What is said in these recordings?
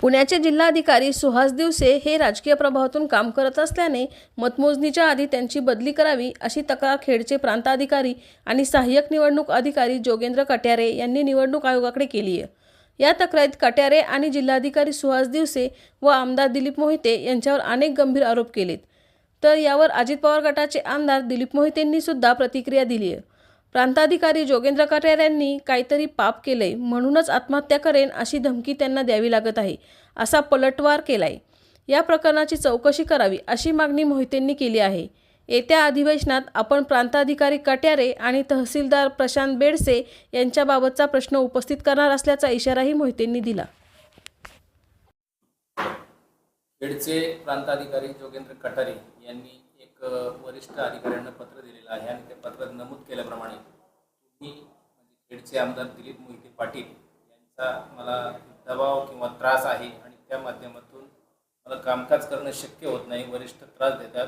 पुण्याचे जिल्हाधिकारी सुहास दिवसे हे राजकीय प्रभावातून काम करत असल्याने मतमोजणीच्या आधी त्यांची बदली करावी अशी तक्रार खेडचे प्रांताधिकारी आणि सहाय्यक निवडणूक अधिकारी जोगेंद्र कट्यारे यांनी निवडणूक आयोगाकडे केली आहे. या तक्रारीत कट्यारे आणि जिल्हाधिकारी सुहास दिवसे व आमदार दिलीप मोहिते यांच्यावर अनेक गंभीर आरोप केलेत. तर यावर अजित पवार गटाचे आमदार दिलीप मोहितेंनी सुद्धा प्रतिक्रिया दिली आहे. प्रांताधिकारी जोगेंद्र कट्यार यांनी काहीतरी पाप केलंय म्हणूनच आत्महत्या करेन अशी धमकी त्यांना द्यावी लागत आहे असा पलटवार केलाय. या प्रकरणाची चौकशी करावी अशी मागणी मोहितेंनी केली आहे. येत्या अधिवेशनात आपण प्रांताधिकारी कट्यारे आणि तहसीलदार प्रशांत बेडसे यांच्याबाबतचा प्रश्न उपस्थित करणार असल्याचा इशाराही मोहितेंनी दिला. खेडचे प्रांताधिकारी जोगेंद्र कटारे यांनी एक वरिष्ठ अधिकाऱ्यांना पत्र दिलेलं आहे आणि त्या पत्रात नमूद केल्याप्रमाणे तुम्ही म्हणजे खेडचे आमदार दिलीप मोहिते पाटील यांचा मला दबाव किंवा त्रास आहे आणि त्या माध्यमातून मला कामकाज करणं शक्य होत नाही वरिष्ठ त्रास देतात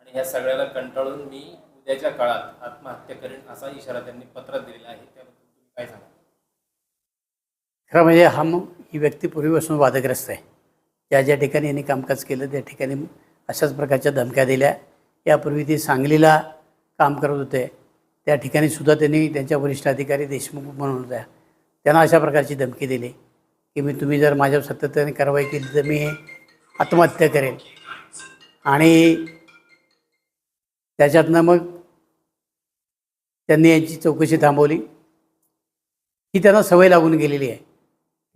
आणि ह्या सगळ्याला कंटाळून मी उद्याच्या काळात आत्महत्या करेन असा इशारा त्यांनी पत्रात दिलेला आहे. त्याबद्दल तुम्ही काय सांगा खरं म्हणजे हा मग ही व्यक्ती पूर्वीपासून वादग्रस्त आहे. ज्या ज्या ठिकाणी यांनी कामकाज केलं त्या ठिकाणी अशाच प्रकारच्या धमक्या दिल्या. यापूर्वी ते सांगलीला काम करत होते. त्या ठिकाणी सुद्धा त्यांनी त्यांच्या वरिष्ठ अधिकारी देशमुख म्हणून होत्या. त्यांना अशा प्रकारची धमकी दिली की मी तुम्ही जर माझ्यावर सातत्याने कारवाई केली तर मी आत्महत्या करेन. आणि त्याच्यातनं मग त्यांनी यांची चौकशी थांबवली. ही त्यांना सवय लागून गेलेली आहे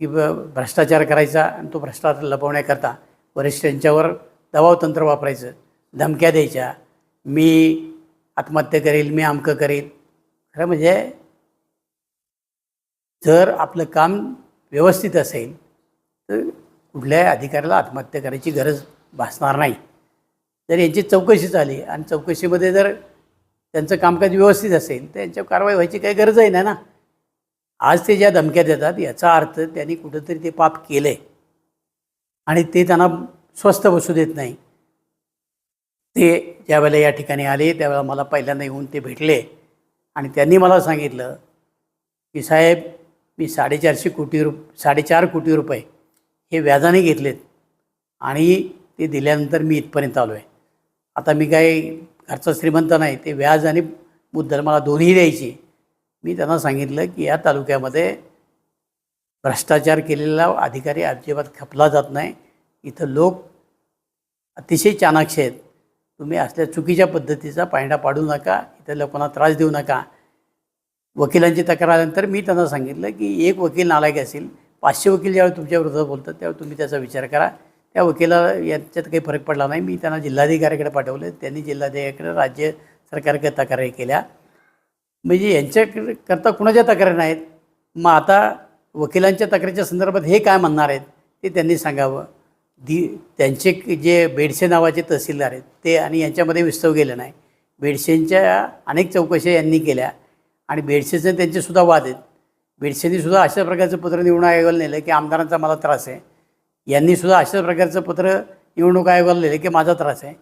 की भ्रष्टाचार करायचा आणि तो भ्रष्टाचार लपवण्याकरता वरिष्ठांच्यावर दबावतंत्र वापरायचं धमक्या द्यायच्या मी आत्महत्या करेल मी अमकं करेल. खरं म्हणजे जर आपलं काम व्यवस्थित असेल तर कुठल्याही अधिकाऱ्याला आत्महत्या करायची गरज भासणार नाही. जर यांची चौकशी झाली आणि चौकशीमध्ये जर त्यांचं कामकाज व्यवस्थित असेल तर यांच्यावर कारवाई व्हायची काही गरजही नाही ना आज ते ज्या धमक्या देतात याचा अर्थ त्यांनी कुठंतरी ते पाप केलं आहे आणि ते त्यांना स्वस्त बसू देत नाही. ते ज्यावेळेला या ठिकाणी आले त्यावेळेला मला पहिल्यांदा येऊन ते भेटले. आणि त्यांनी मला सांगितलं की साहेब मी साडेचारशे कोटी रुप साडेचार कोटी रुपये हे व्याजाने घेतलेत आणि ते दिल्यानंतर मी इथपर्यंत आलो आहे आता मी काही घरचा श्रीमंत नाही ते व्याज आणि मुद्दल मला दोन्ही द्यायची मी त्यांना सांगितलं की या तालुक्यामध्ये भ्रष्टाचार केलेला अधिकारी अजिबात खपला जात नाही. इथं लोक अतिशय चाणाक्ष आहेत. तुम्ही असल्या चुकीच्या पद्धतीचा पायंडा पाडू नका इथं लोकांना त्रास देऊ नका. वकिलांची तक्रार आल्यानंतर मी त्यांना सांगितलं की एक वकील नालायक असेल पाचशे वकील ज्यावेळी तुमच्या विरोधात बोलतात त्यावेळी तुम्ही त्याचा विचार करा. त्या वकिलाला यांच्यात काही फरक पडला नाही. मी त्यांना जिल्हाधिकाऱ्याकडे पाठवलं. त्यांनी जिल्हाधिकाऱ्याकडे राज्य सरकारकडे तक्रारी केल्या. म्हणजे यांच्याकडे करता कुणाच्या तक्रारी नाहीत? मग आता वकिलांच्या तक्रारीच्या संदर्भात हे काय म्हणणार आहेत ते त्यांनी सांगावं. दि त्यांचे जे बेडसे नावाचे तहसीलदार आहेत ते आणि यांच्यामध्ये विस्तव गेलं नाही बेडसेंच्या अनेक चौकशा यांनी केल्या आणि बेडसेचे त्यांचेसुद्धा वाद आहेत. बेडसेंनीसुद्धा अशा प्रकारचं पत्र निवडणूक आयोगाला नेलं की आमदारांचा मला त्रास आहे. यांनीसुद्धा अशा प्रकारचं पत्र निवडणूक आयोगाला लिहिलं की माझा त्रास आहे.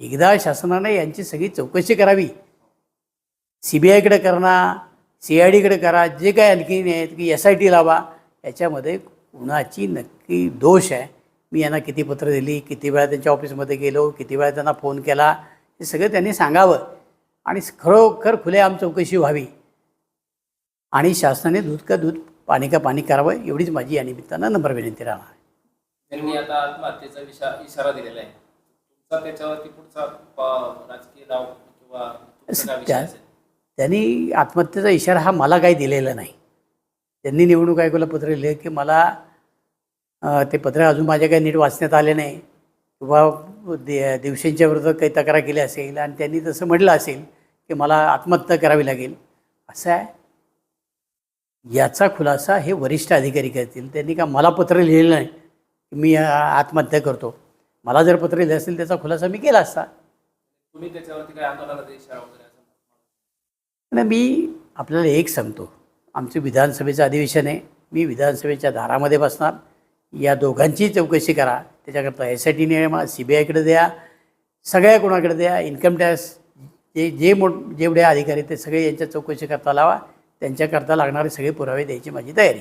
एकदा शासनाने यांची सगळी चौकशी करावी. सी बी आयकडे करा सी आय डीकडे करा जे काय आणखी आहेत की एस आय टी लावा याच्यामध्ये कुणाची नक्की दोष आहे. मी यांना किती पत्र दिली किती वेळा त्यांच्या ऑफिसमध्ये गेलो किती वेळा त्यांना फोन केला हे सगळं त्यांनी सांगावं. आणि खरोखर खुलेआम चौकशी व्हावी. आणि शासनाने दूध का दूध पाणी का पाणी करावं एवढीच माझी या निमित्तानं नम्र विनंती राहणार आहे. त्यांनी आता आत्महत्येचा विषा इशारा दिलेला आहे. तुमचा त्याच्यावरती पुढचा राजकीय डाव किंवा तुमचा काय विषय त्या असेल? त्यांनी आत्महत्येचा इशारा हा मला काही दिलेला नाही. त्यांनी निवडणूक आयोगाला पत्र लिहिलं की मला ते पत्र अजून माझ्या काही नीट वाचण्यात आले नाही. किंवा दि दिवशींच्या विरोधात काही तक्रार केली असेल आणि त्यांनी तसं म्हटलं असेल की मला आत्महत्या करावी लागेल. असं आहे? याचा खुलासा हे वरिष्ठ अधिकारी करतील. त्यांनी का मला पत्र लिहिलेलं नाही की मी आत्महत्या करतो. मला जर पत्र लिहिलं असेल त्याचा खुलासा मी केला असता. आणि मी आपल्याला एक सांगतो. आमचं विधानसभेचं अधिवेशन आहे. मी विधानसभेच्या दारामध्ये बसणार. या दोघांची चौकशी करा. त्याच्याकरता एस आय टी नियमा सी बी आयकडे द्या. सगळ्या कोणाकडे द्या. इन्कम टॅक्स जे जे मोठ जेवढे अधिकारी आहेत ते सगळे यांच्या चौकशी करता लावा. त्यांच्याकरता लागणारे सगळे पुरावे द्यायची माझी तयारी